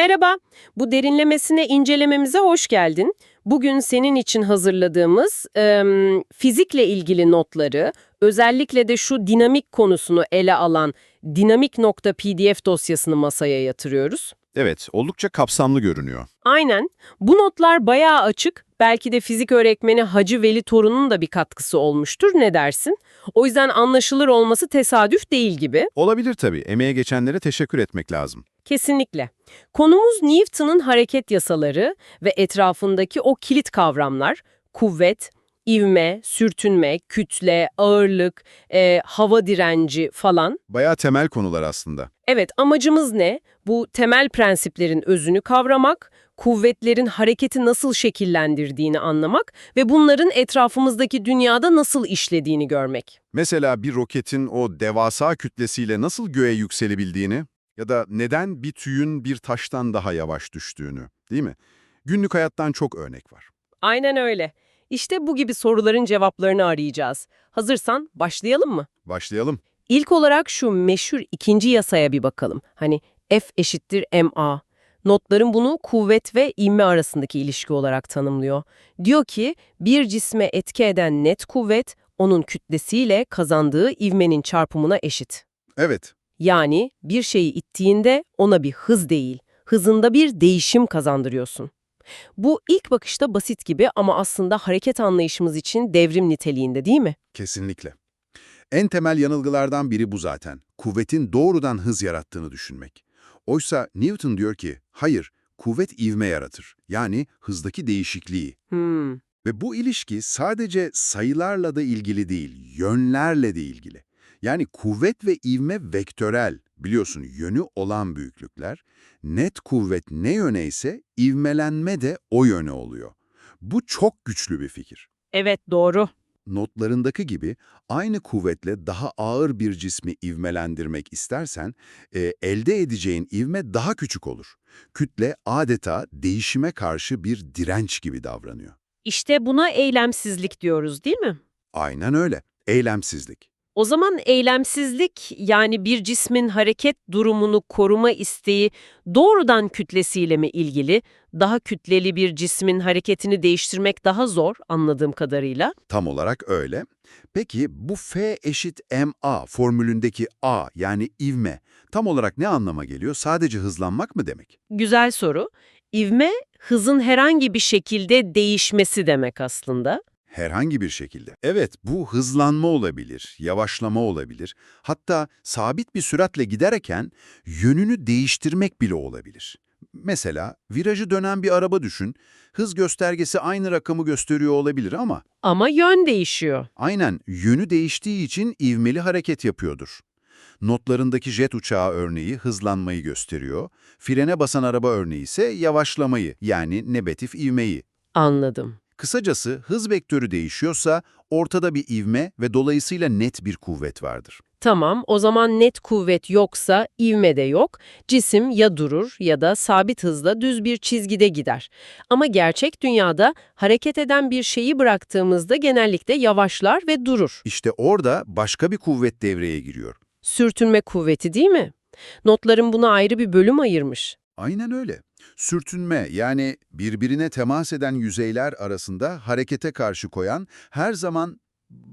Merhaba, bu derinlemesine incelememize hoş geldin. Bugün senin için hazırladığımız em, fizikle ilgili notları, özellikle de şu dinamik konusunu ele alan dinamik.pdf dosyasını masaya yatırıyoruz. Evet, oldukça kapsamlı görünüyor. Aynen, bu notlar bayağı açık, belki de fizik öğretmeni Hacı Veli Torun'un da bir katkısı olmuştur, ne dersin? O yüzden anlaşılır olması tesadüf değil gibi. Olabilir tabii, emeğe geçenlere teşekkür etmek lazım. Kesinlikle. Konumuz Newton'un hareket yasaları ve etrafındaki o kilit kavramlar, kuvvet, ivme, sürtünme, kütle, ağırlık, e, hava direnci falan. Bayağı temel konular aslında. Evet, amacımız ne? Bu temel prensiplerin özünü kavramak, kuvvetlerin hareketi nasıl şekillendirdiğini anlamak ve bunların etrafımızdaki dünyada nasıl işlediğini görmek. Mesela bir roketin o devasa kütlesiyle nasıl göğe yükselebildiğini ya da neden bir tüyün bir taştan daha yavaş düştüğünü, değil mi? Günlük hayattan çok örnek var. Aynen öyle. İşte bu gibi soruların cevaplarını arayacağız. Hazırsan başlayalım mı? Başlayalım. İlk olarak şu meşhur ikinci yasaya bir bakalım. Hani F eşittir ma. Notların bunu kuvvet ve ivme arasındaki ilişki olarak tanımlıyor. Diyor ki bir cisme etki eden net kuvvet onun kütlesiyle kazandığı ivmenin çarpımına eşit. Evet, Yani bir şeyi ittiğinde ona bir hız değil, hızında bir değişim kazandırıyorsun. Bu ilk bakışta basit gibi ama aslında hareket anlayışımız için devrim niteliğinde değil mi? kesinlikle. En temel yanılgılardan biri bu zaten. Kuvvetin doğrudan hız yarattığını düşünmek. Oysa Newton diyor ki, hayır, kuvvet ivme yaratır. Yani hızdaki değişikliği. Hmm. Ve bu ilişki sadece sayılarla da ilgili değil, yönlerle de ilgili. Yani kuvvet ve ivme vektörel, biliyorsun yönü olan büyüklükler. Net kuvvet ne yöne ise ivmelenme de o yöne oluyor. Bu çok güçlü bir fikir. Evet doğru. Notlarındaki gibi aynı kuvvetle daha ağır bir cismi ivmelendirmek istersen e, elde edeceğin ivme daha küçük olur. Kütle adeta değişime karşı bir direnç gibi davranıyor. İşte buna eylemsizlik diyoruz değil mi? Aynen öyle. Eylemsizlik. O zaman eylemsizlik yani bir cismin hareket durumunu koruma isteği doğrudan kütlesiyle mi ilgili? Daha kütleli bir cismin hareketini değiştirmek daha zor anladığım kadarıyla. Tam olarak öyle. Peki bu F eşit ma formülündeki a yani ivme tam olarak ne anlama geliyor? Sadece hızlanmak mı demek? Güzel soru. İvme hızın herhangi bir şekilde değişmesi demek aslında. Herhangi bir şekilde. Evet, bu hızlanma olabilir, yavaşlama olabilir. Hatta sabit bir süratle giderken yönünü değiştirmek bile olabilir. Mesela virajı dönen bir araba düşün. Hız göstergesi aynı rakamı gösteriyor olabilir ama Ama yön değişiyor. aynen yönü değiştiği için ivmeli hareket yapıyordur. Notlarındaki jet uçağı örneği hızlanmayı gösteriyor. Frene basan araba örneği ise yavaşlamayı yani negatif ivmeyi. Anladım. Kısacası hız vektörü değişiyorsa ortada bir ivme ve dolayısıyla net bir kuvvet vardır. Tamam, o zaman net kuvvet yoksa ivme de yok. Cisim ya durur ya da sabit hızla düz bir çizgide gider. Ama gerçek dünyada hareket eden bir şeyi bıraktığımızda genellikle yavaşlar ve durur. İşte orada başka bir kuvvet devreye giriyor. Sürtünme kuvveti değil mi? Notların buna ayrı bir bölüm ayırmış. Aynen öyle. Sürtünme yani birbirine temas eden yüzeyler arasında harekete karşı koyan her zaman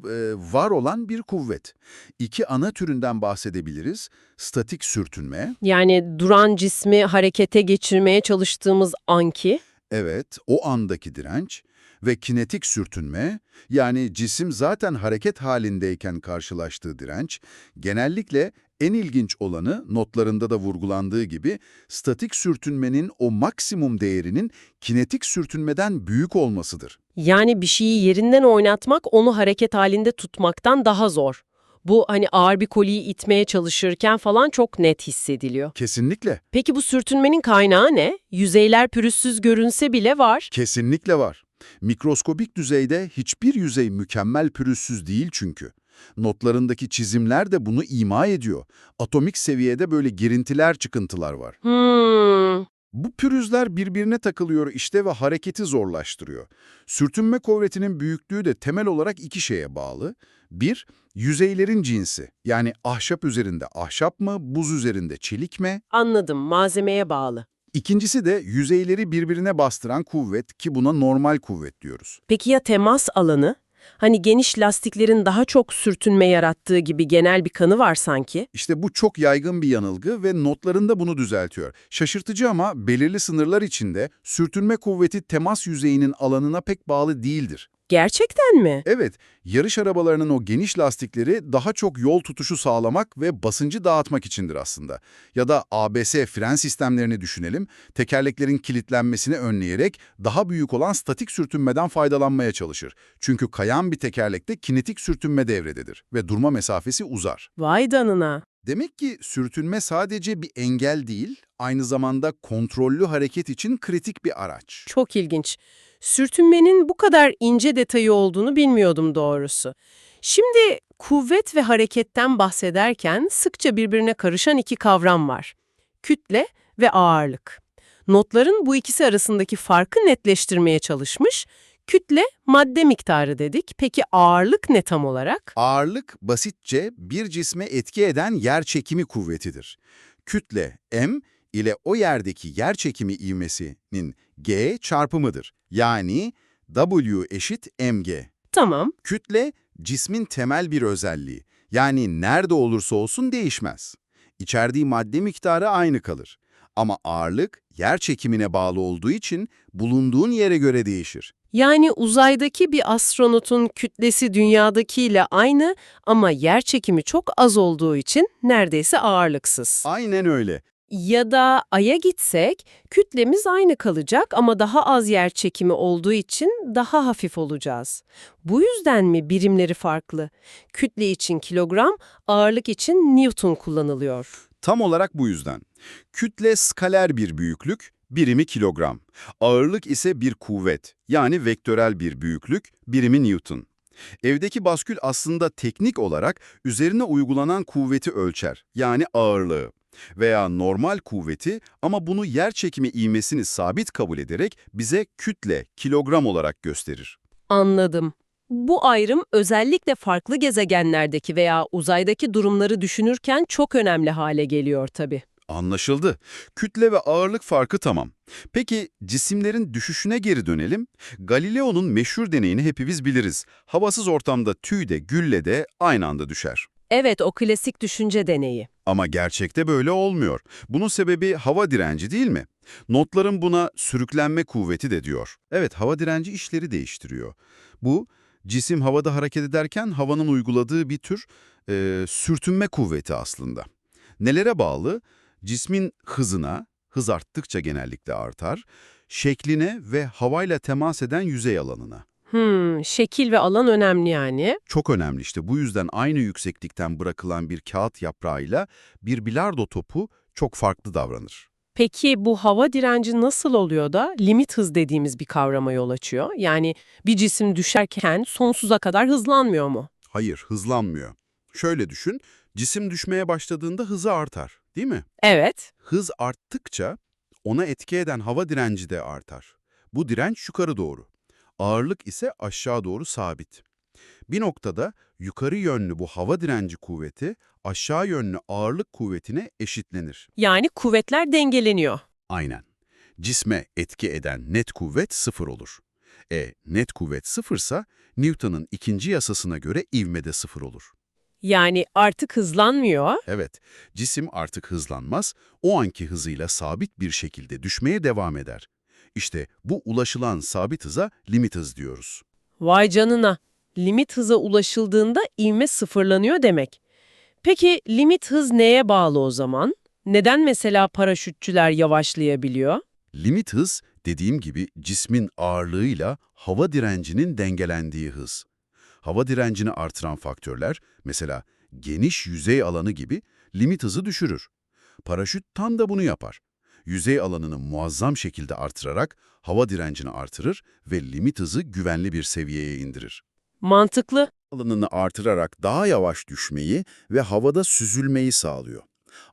e, var olan bir kuvvet. İki ana türünden bahsedebiliriz. Statik sürtünme, Yani duran cismi harekete geçirmeye çalıştığımız anki, evet o andaki direnç ve kinetik sürtünme yani cisim zaten hareket halindeyken karşılaştığı direnç genellikle en ilginç olanı notlarında da vurgulandığı gibi statik sürtünmenin o maksimum değerinin kinetik sürtünmeden büyük olmasıdır. yani bir şeyi yerinden oynatmak onu hareket halinde tutmaktan daha zor. Bu hani ağır bir koliyi itmeye çalışırken falan çok net hissediliyor. Kesinlikle, Peki bu sürtünmenin kaynağı ne? Yüzeyler pürüzsüz görünse bile var. kesinlikle var. Mikroskobik düzeyde hiçbir yüzey mükemmel pürüzsüz değil çünkü. Notlarındaki çizimler de bunu ima ediyor. Atomik seviyede böyle girintiler, çıkıntılar var. Hmm, Bu pürüzler birbirine takılıyor işte ve hareketi zorlaştırıyor. Sürtünme kuvvetinin büyüklüğü de temel olarak iki şeye bağlı. Bir, yüzeylerin cinsi. Yani ahşap üzerinde ahşap mı, buz üzerinde çelik mi? anladım. Malzemeye bağlı. İkincisi de yüzeyleri birbirine bastıran kuvvet ki buna normal kuvvet diyoruz. Peki ya temas alanı? Hani geniş lastiklerin daha çok sürtünme yarattığı gibi genel bir kanı var sanki. İşte bu çok yaygın bir yanılgı ve notlarında bunu düzeltiyor. Şaşırtıcı ama belirli sınırlar içinde sürtünme kuvveti temas yüzeyinin alanına pek bağlı değildir. Gerçekten mi? Evet, yarış arabalarının o geniş lastikleri daha çok yol tutuşu sağlamak ve basıncı dağıtmak içindir aslında. Ya da ABS fren sistemlerini düşünelim, tekerleklerin kilitlenmesini önleyerek daha büyük olan statik sürtünmeden faydalanmaya çalışır. Çünkü kayan bir tekerlekte kinetik sürtünme devrededir ve durma mesafesi uzar. Vay danına. Demek ki sürtünme sadece bir engel değil, aynı zamanda kontrollü hareket için kritik bir araç. Çok ilginç. Sürtünmenin bu kadar ince detayı olduğunu bilmiyordum doğrusu. Şimdi kuvvet ve hareketten bahsederken sıkça birbirine karışan iki kavram var. Kütle ve ağırlık. Notların bu ikisi arasındaki farkı netleştirmeye çalışmış. Kütle madde miktarı dedik. Peki ağırlık ne tam olarak? Ağırlık basitçe bir cisme etki eden yer çekimi kuvvetidir. Kütle m ile o yerdeki yer çekimi ivmesinin g çarpımıdır. Yani W eşit mg. Tamam. Kütle cismin temel bir özelliği. Yani nerede olursa olsun değişmez. İçerdiği madde miktarı aynı kalır. Ama ağırlık yer çekimine bağlı olduğu için bulunduğun yere göre değişir. Yani uzaydaki bir astronotun kütlesi dünyadakiyle aynı ama yer çekimi çok az olduğu için neredeyse ağırlıksız. Aynen öyle. Ya da Ay'a gitsek kütlemiz aynı kalacak ama daha az yer çekimi olduğu için daha hafif olacağız. Bu yüzden mi birimleri farklı? Kütle için kilogram, ağırlık için Newton kullanılıyor. Tam olarak bu yüzden. Kütle skaler bir büyüklük, birimi kilogram. Ağırlık ise bir kuvvet, yani vektörel bir büyüklük, birimi Newton. Evdeki baskül aslında teknik olarak üzerine uygulanan kuvveti ölçer, yani ağırlığı. Veya normal kuvveti ama bunu yer çekimi ivmesini sabit kabul ederek bize kütle, kilogram olarak gösterir. Anladım. Bu ayrım özellikle farklı gezegenlerdeki veya uzaydaki durumları düşünürken çok önemli hale geliyor tabii. Anlaşıldı. Kütle ve ağırlık farkı tamam. Peki cisimlerin düşüşüne geri dönelim. Galileo'nun meşhur deneyini hepimiz biliriz. Havasız ortamda tüy de gülle de aynı anda düşer. Evet, o klasik düşünce deneyi. Ama gerçekte böyle olmuyor. Bunun sebebi hava direnci değil mi? Notların buna sürüklenme kuvveti de diyor. Evet, hava direnci işleri değiştiriyor. Bu, cisim havada hareket ederken havanın uyguladığı bir tür e, sürtünme kuvveti aslında. Nelere bağlı? Cismin hızına, hız arttıkça genellikle artar, şekline ve havayla temas eden yüzey alanına. Hmm, şekil ve alan önemli yani. Çok önemli işte bu yüzden aynı yükseklikten bırakılan bir kağıt yaprağıyla bir bilardo topu çok farklı davranır. Peki bu hava direnci nasıl oluyor da limit hız dediğimiz bir kavrama yol açıyor? Yani bir cisim düşerken sonsuza kadar hızlanmıyor mu? Hayır, hızlanmıyor. Şöyle düşün, cisim düşmeye başladığında hızı artar, değil mi? Evet. Hız arttıkça ona etki eden hava direnci de artar. Bu direnç yukarı doğru. Ağırlık ise aşağı doğru sabit. Bir noktada yukarı yönlü bu hava direnci kuvveti aşağı yönlü ağırlık kuvvetine eşitlenir. Yani kuvvetler dengeleniyor. Aynen. Cisme etki eden net kuvvet sıfır olur. E, net kuvvet sıfırsa Newton'un ikinci yasasına göre ivme de sıfır olur. Yani artık hızlanmıyor. Evet, cisim artık hızlanmaz, o anki hızıyla sabit bir şekilde düşmeye devam eder. İşte bu ulaşılan sabit hıza limit hız diyoruz. Vay canına. Limit hıza ulaşıldığında ivme sıfırlanıyor demek. Peki limit hız neye bağlı o zaman? Neden mesela paraşütçüler yavaşlayabiliyor? Limit hız, dediğim gibi cismin ağırlığıyla hava direncinin dengelendiği hız. Hava direncini artıran faktörler, mesela geniş yüzey alanı gibi limit hızı düşürür. Paraşüt tam da bunu yapar. Yüzey alanını muazzam şekilde artırarak hava direncini artırır ve limit hızı güvenli bir seviyeye indirir. Mantıklı. alanını artırarak daha yavaş düşmeyi ve havada süzülmeyi sağlıyor.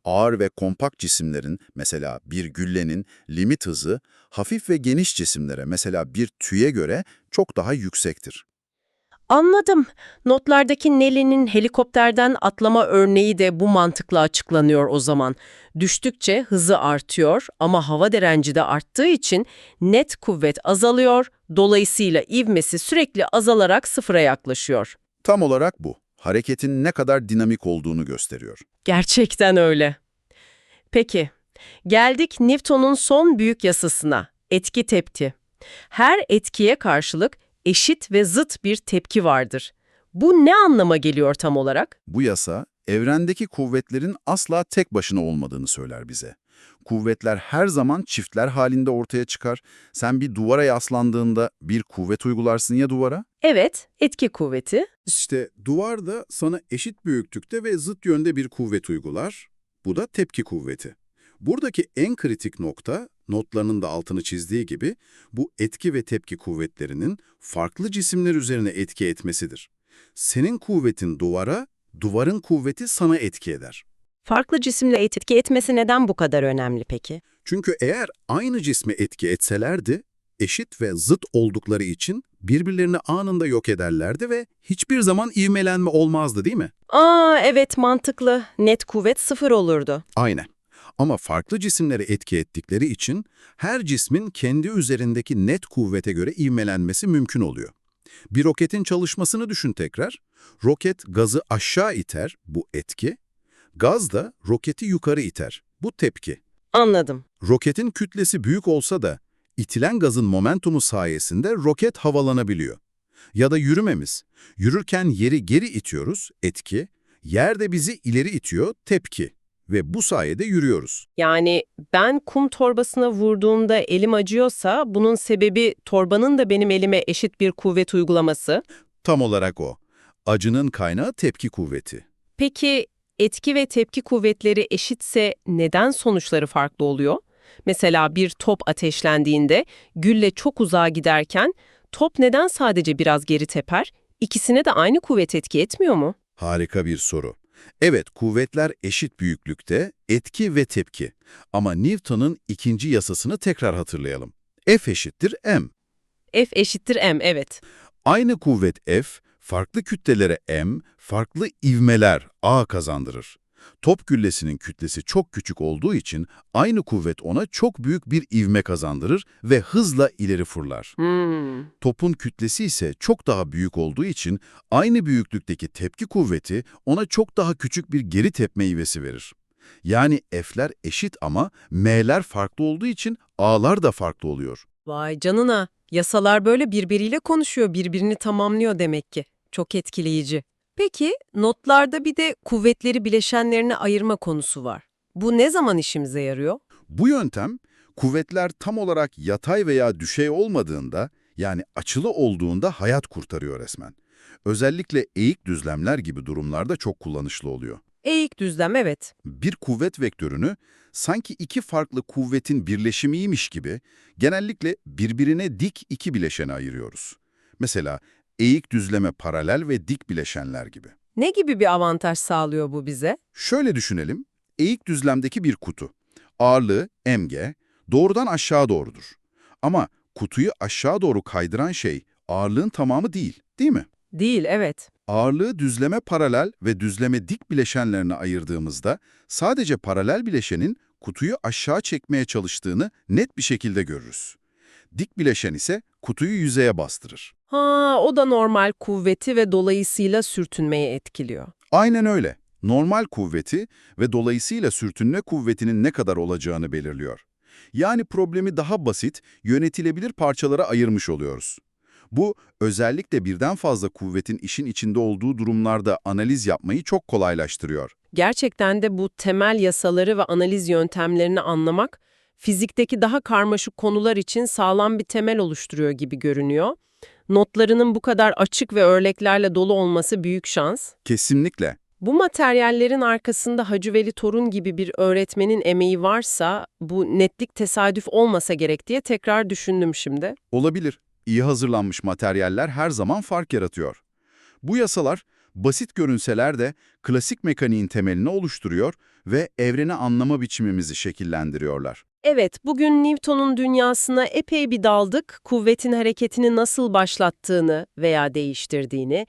Ağır ve kompakt cisimlerin, mesela bir güllenin limit hızı, hafif ve geniş cisimlere, mesela bir tüye göre çok daha yüksektir. Anladım. Notlardaki Nelly'nin helikopterden atlama örneği de bu mantıkla açıklanıyor o zaman. Düştükçe hızı artıyor ama hava direnci de arttığı için net kuvvet azalıyor, dolayısıyla ivmesi sürekli azalarak sıfıra yaklaşıyor. Tam olarak bu. Hareketin ne kadar dinamik olduğunu gösteriyor. Gerçekten öyle. Peki, geldik Newton'un son büyük yasasına, etki tepki. Her etkiye karşılık eşit ve zıt bir tepki vardır. Bu ne anlama geliyor tam olarak? Bu yasa, evrendeki kuvvetlerin asla tek başına olmadığını söyler bize. Kuvvetler her zaman çiftler halinde ortaya çıkar. Sen bir duvara yaslandığında bir kuvvet uygularsın ya duvara. Evet, etki kuvveti. İşte duvar da sana eşit büyüklükte ve zıt yönde bir kuvvet uygular. Bu da tepki kuvveti. Buradaki en kritik nokta, notlarının da altını çizdiği gibi, bu etki ve tepki kuvvetlerinin farklı cisimler üzerine etki etmesidir. Senin kuvvetin duvara, duvarın kuvveti sana etki eder. Farklı cisimle etki etmesi neden bu kadar önemli peki? Çünkü eğer aynı cisme etki etselerdi, eşit ve zıt oldukları için birbirlerini anında yok ederlerdi ve hiçbir zaman ivmelenme olmazdı değil mi? Aa evet mantıklı. Net kuvvet sıfır olurdu. Aynen. Ama farklı cisimlere etki ettikleri için her cismin kendi üzerindeki net kuvvete göre ivmelenmesi mümkün oluyor. Bir roketin çalışmasını düşün tekrar. Roket gazı aşağı iter, bu etki. Gaz da roketi yukarı iter, bu tepki. Anladım. Roketin kütlesi büyük olsa da itilen gazın momentumu sayesinde roket havalanabiliyor. Ya da yürümemiz. Yürürken yeri geri itiyoruz, etki. Yer de bizi ileri itiyor, tepki. Ve bu sayede yürüyoruz. Yani ben kum torbasına vurduğumda elim acıyorsa bunun sebebi torbanın da benim elime eşit bir kuvvet uygulaması. Tam olarak o. Acının kaynağı tepki kuvveti. Peki etki ve tepki kuvvetleri eşitse neden sonuçları farklı oluyor? Mesela bir top ateşlendiğinde gülle çok uzağa giderken top neden sadece biraz geri teper? İkisine de aynı kuvvet etki etmiyor mu? Harika bir soru. Evet, kuvvetler eşit büyüklükte, etki ve tepki. Ama Newton'un ikinci yasasını tekrar hatırlayalım. F eşittir m. F eşittir m, evet. Aynı kuvvet F, farklı kütlelere m, farklı ivmeler a kazandırır. Top güllesinin kütlesi çok küçük olduğu için aynı kuvvet ona çok büyük bir ivme kazandırır ve hızla ileri fırlar. Hmm. Topun kütlesi ise çok daha büyük olduğu için aynı büyüklükteki tepki kuvveti ona çok daha küçük bir geri tepme ivesi verir. Yani F'ler eşit ama M'ler farklı olduğu için A'lar da farklı oluyor. Vay canına. Yasalar böyle birbiriyle konuşuyor, birbirini tamamlıyor demek ki. Çok etkileyici. Peki, notlarda bir de kuvvetleri bileşenlerine ayırma konusu var. Bu ne zaman işimize yarıyor? Bu yöntem, kuvvetler tam olarak yatay veya düşey olmadığında, yani açılı olduğunda hayat kurtarıyor resmen. Özellikle eğik düzlemler gibi durumlarda çok kullanışlı oluyor. Eğik düzlem evet. Bir kuvvet vektörünü sanki iki farklı kuvvetin birleşimiymiş gibi genellikle birbirine dik iki bileşene ayırıyoruz. Mesela eğik düzleme paralel ve dik bileşenler gibi. Ne gibi bir avantaj sağlıyor bu bize? Şöyle düşünelim, eğik düzlemdeki bir kutu. Ağırlığı mg, doğrudan aşağı doğrudur. Ama kutuyu aşağı doğru kaydıran şey ağırlığın tamamı değil, değil mi? Değil, evet. Ağırlığı düzleme paralel ve düzleme dik bileşenlerine ayırdığımızda sadece paralel bileşenin kutuyu aşağı çekmeye çalıştığını net bir şekilde görürüz. Dik bileşen ise kutuyu yüzeye bastırır. Ha, o da normal kuvveti ve dolayısıyla sürtünmeyi etkiliyor. Aynen öyle. Normal kuvveti ve dolayısıyla sürtünme kuvvetinin ne kadar olacağını belirliyor. Yani problemi daha basit, yönetilebilir parçalara ayırmış oluyoruz. Bu, özellikle birden fazla kuvvetin işin içinde olduğu durumlarda analiz yapmayı çok kolaylaştırıyor. Gerçekten de bu temel yasaları ve analiz yöntemlerini anlamak, fizikteki daha karmaşık konular için sağlam bir temel oluşturuyor gibi görünüyor. Notlarının bu kadar açık ve örneklerle dolu olması büyük şans. Kesinlikle. Bu materyallerin arkasında Hacı Veli Torun gibi bir öğretmenin emeği varsa, bu netlik tesadüf olmasa gerek diye tekrar düşündüm şimdi. Olabilir. İyi hazırlanmış materyaller her zaman fark yaratıyor. Bu yasalar, basit görünseler de klasik mekaniğin temelini oluşturuyor ve evreni anlama biçimimizi şekillendiriyorlar. Evet, bugün Newton'un dünyasına epey bir daldık. Kuvvetin hareketini nasıl başlattığını veya değiştirdiğini,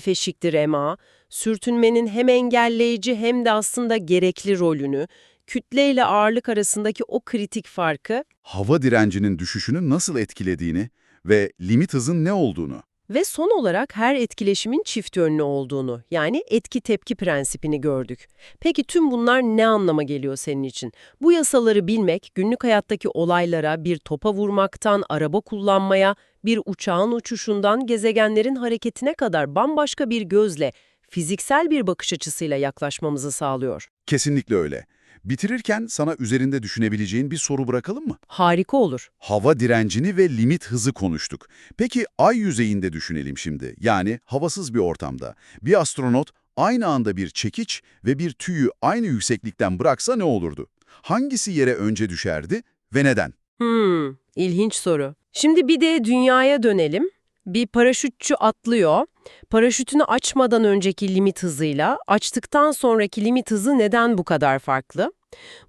F eşittir ma, sürtünmenin hem engelleyici hem de aslında gerekli rolünü, kütle ile ağırlık arasındaki o kritik farkı Hava direncinin düşüşünü nasıl etkilediğini ve limit hızın ne olduğunu. Ve son olarak her etkileşimin çift yönlü olduğunu, yani etki-tepki prensipini gördük. Peki tüm bunlar ne anlama geliyor senin için? Bu yasaları bilmek, günlük hayattaki olaylara, bir topa vurmaktan, araba kullanmaya, bir uçağın uçuşundan gezegenlerin hareketine kadar bambaşka bir gözle, fiziksel bir bakış açısıyla yaklaşmamızı sağlıyor. Kesinlikle öyle. Bitirirken sana üzerinde düşünebileceğin bir soru bırakalım mı? Harika olur. Hava direncini ve limit hızı konuştuk. Peki ay yüzeyinde düşünelim şimdi. Yani havasız bir ortamda. Bir astronot aynı anda bir çekiç ve bir tüyü aynı yükseklikten bıraksa ne olurdu? Hangisi yere önce düşerdi ve neden? Hmm, ilginç soru. Şimdi bir de dünyaya dönelim. Bir paraşütçü atlıyor. Paraşütünü açmadan önceki limit hızıyla açtıktan sonraki limit hızı neden bu kadar farklı?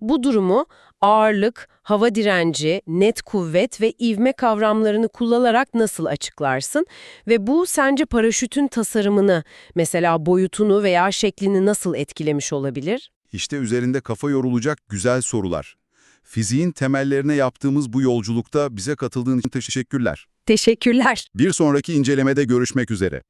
Bu durumu ağırlık, hava direnci, net kuvvet ve ivme kavramlarını kullanarak nasıl açıklarsın? Ve bu sence paraşütün tasarımını, mesela boyutunu veya şeklini nasıl etkilemiş olabilir? İşte üzerinde kafa yorulacak güzel sorular. Fiziğin temellerine yaptığımız bu yolculukta bize katıldığın için teşekkürler. Teşekkürler. Bir sonraki incelemede görüşmek üzere.